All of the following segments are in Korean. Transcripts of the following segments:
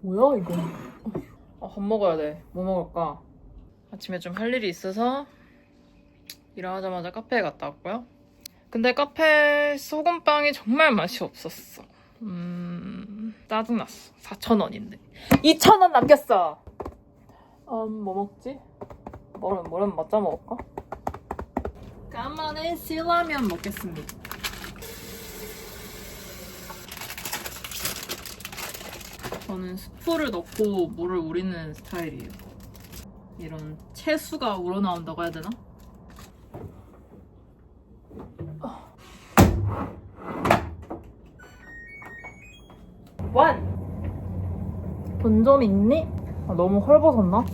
뭐야 이거? 아, 밥 먹어야 돼. 뭐 먹을까? 아침에 좀 할 일이 있어서 일어나자마자 카페에 갔다 왔고요. 근데 카페 소금빵이 정말 맛이 없었어. 음, 짜증났어. 4,000원인데. 2,000원 남겼어! 음, 뭐 먹지? 뭐는, 뭐는 맞자 먹을까? 까만의 실라면 먹겠습니다. 저는 스프를 넣고 물을 우리는 스타일이에요. 이런 채수가 우러나온다고 해야 되나? 완! 돈좀 있니? 아, 너무 헐벗었나?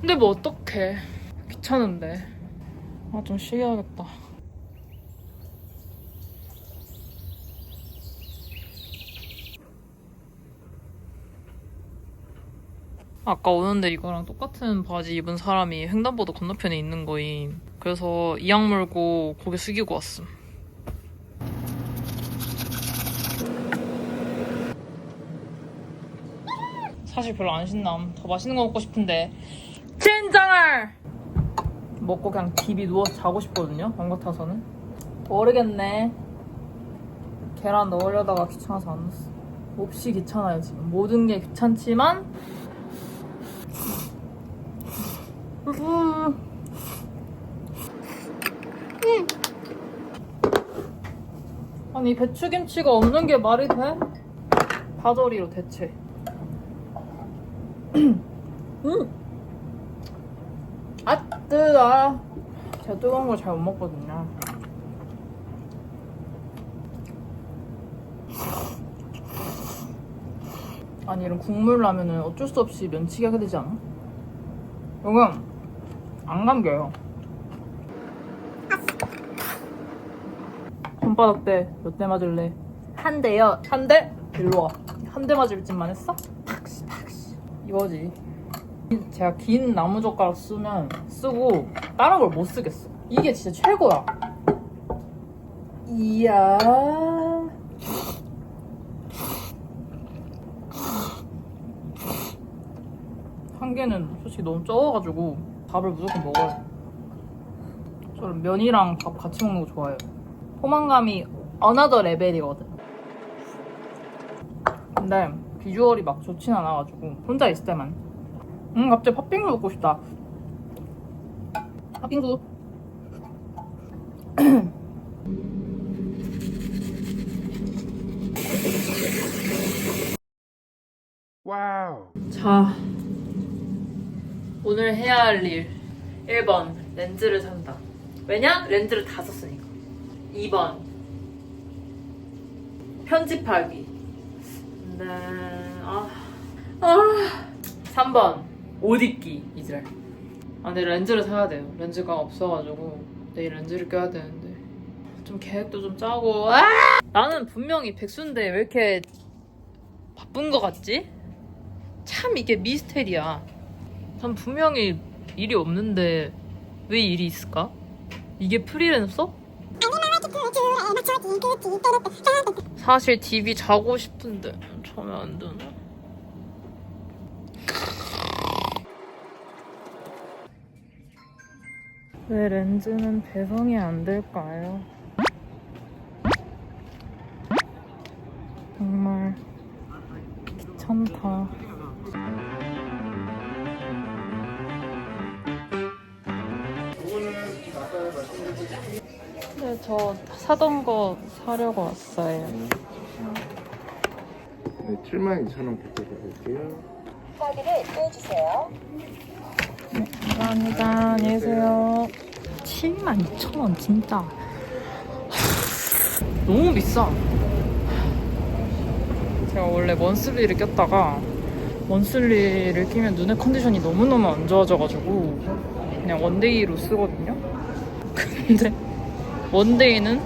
근데 뭐 어떡해. 귀찮은데. 아, 좀 쉬게 하겠다. 아까 오는데 이거랑 똑같은 바지 입은 사람이 횡단보도 건너편에 있는 거임. 그래서 이악 물고 고개 숙이고 왔음. 사실 별로 안 신남. 더 맛있는 거 먹고 싶은데. 젠장할! 먹고 그냥 딥이 누워서 자고 싶거든요. 왕 같아서는. 모르겠네. 계란 넣으려다가 귀찮아서 안 넣었어. 몹시 귀찮아요, 지금. 모든 게 귀찮지만 음. 아니 배추김치가 없는 게 말이 돼? 파절이로 대체. 음. 아 뜨아. 제가 뜨거운 걸 잘 못 먹거든요. 아니 이런 국물 라면은 어쩔 수 없이 면치기 하게 되지 않아? 이건 안 감겨요. 손바닥 대몇 대 맞을래? 한 대요. 한 대? 일로 와. 한 대 맞을 짓만 했어? 팍시 팍시. 이거지. 제가 긴 나무 젓가락 쓰면 쓰고 다른 걸 못 쓰겠어. 이게 진짜 최고야. 이야. 한 개는 솔직히 너무 적어가지고 밥을 무조건 먹어요. 저는 면이랑 밥 같이 먹는 거 좋아해요. 포만감이 어나더 레벨이거든. 근데 비주얼이 막 좋진 않아가지고 혼자 있을 때만. 음 갑자기 팥빙수 먹고 싶다. 팥빙수. 와우. 자, 오늘 해야 할 일. 1번, 렌즈를 산다. 왜냐? 렌즈를 다 썼으니까. 2번, 편집하기. 근데, 아, 아. 3번, 옷 입기. 이제. 아, 근데 렌즈를 사야 돼요. 렌즈가 없어가지고. 내일 렌즈를 껴야 되는데. 좀 계획도 좀 짜고. 아! 나는 분명히 백수인데 왜 이렇게 바쁜 거 같지? 참 이게 미스테리야. 전 분명히 일이 없는데 왜 일이 있을까? 이게 프리랜서? 사실 DB 자고 싶은데 자면 안 되나? 왜 렌즈는 배송이 안 될까요? 정말 귀찮다. 저 사던 거 사려고 왔어요. 네, 72,000원 결제해 볼게요. 카드를 떼주세요. 감사합니다. 안녕히 계세요. 72,000원 진짜 너무 비싸. 제가 원래 먼슬리를 꼈다가 먼슬리를 끼면 눈의 컨디션이 너무너무 안 좋아져가지고 그냥 원데이로 쓰거든요. 근데 원데이는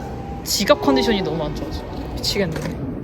지갑 컨디션이 너무 안 좋아져. 미치겠네.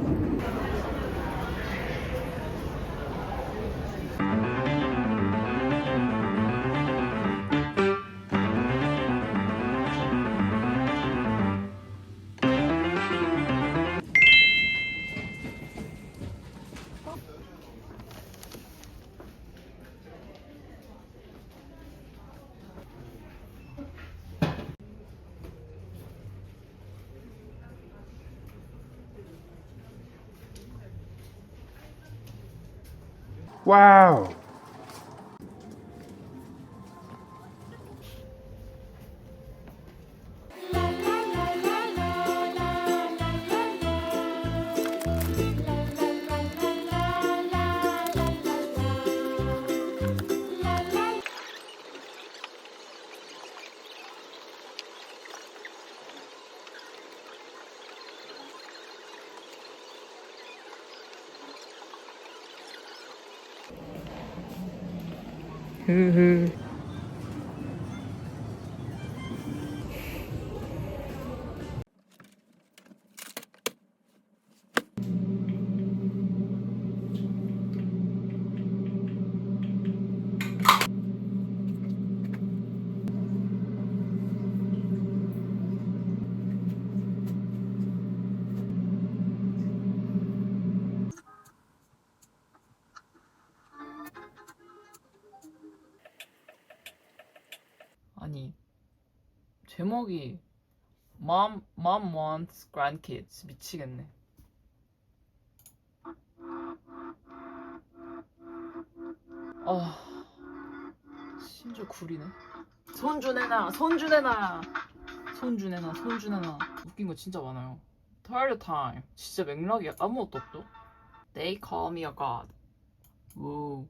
Wow. 嗯嗯 아니 제목이 Mom Mom wants grandkids 미치겠네. 아 심지어 구리네. 손주 내놔 손주 내놔 손주 내놔 손주 내놔 웃긴 거 진짜 많아요. Tired time 진짜 맥락이 아무것도 없죠. They call me a god. 우.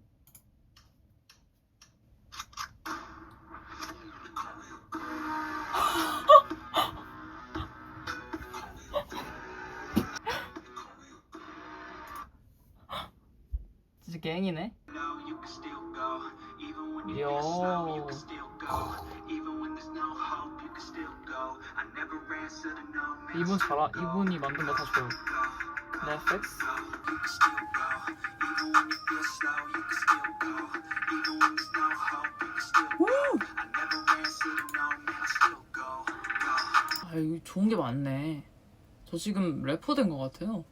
Man. 이분 잘하 이분이 만든 거다 줘요. 넷플릭스. 아 이거 좋은 게 많네. 저 지금 래퍼 된 것 같아요.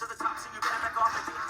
To the top, so you better back off and get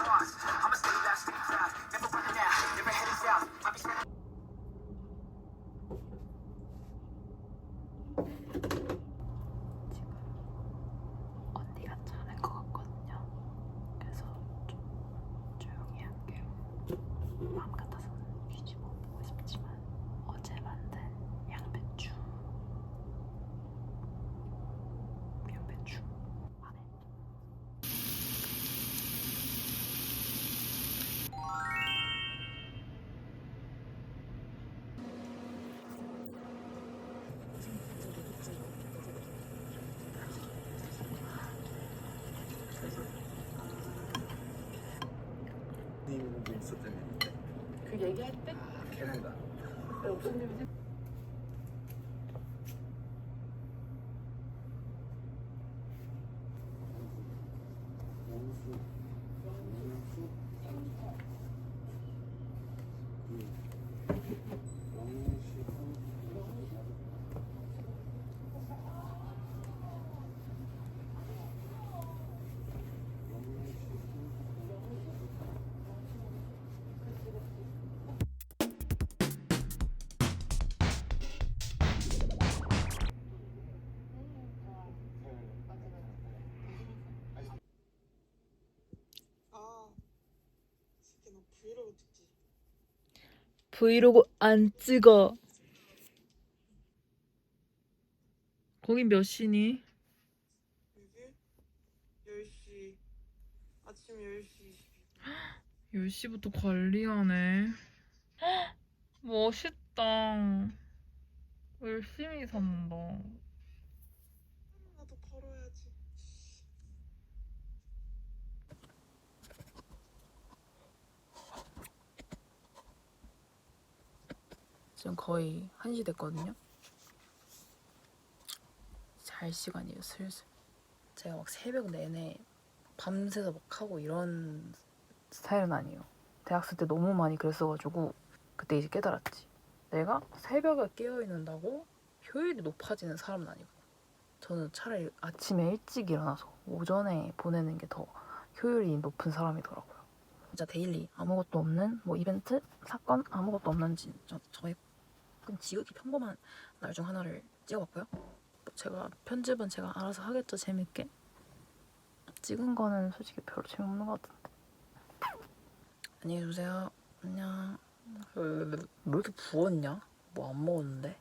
님도 있었다는 그 얘기할 때? 캐나다. 아, 브이로그 안 찍어. 거긴 몇 시니? 여기? 10시 아침 10시 10시부터 관리하네. 멋있다. 열심히 산다. 나도 걸어야지 지금 거의 1시 됐거든요. 잘 시간이에요, 슬슬. 제가 막 새벽 내내 밤새서 막 하고 이런 스타일은 아니에요. 대학생 때 너무 많이 그랬어가지고 그때 이제 깨달았지. 내가 새벽에 깨어있는다고 효율이 높아지는 사람은 아니고 저는 차라리 아침에 일찍 일어나서 오전에 보내는 게 더 효율이 높은 사람이더라고요. 진짜 데일리 아무것도 없는 뭐 이벤트 사건 아무것도 없는 진 저, 저의 그냥 지극히 평범한 날 중 하나를 찍어봤고요. 뭐 제가 편집은 제가 알아서 하겠죠 재밌게. 찍은 거는 솔직히 별로 재미없는 것 같은데. 안녕히 계세요. 안녕. 왜 이렇게 부었냐? 뭐 안 먹었는데?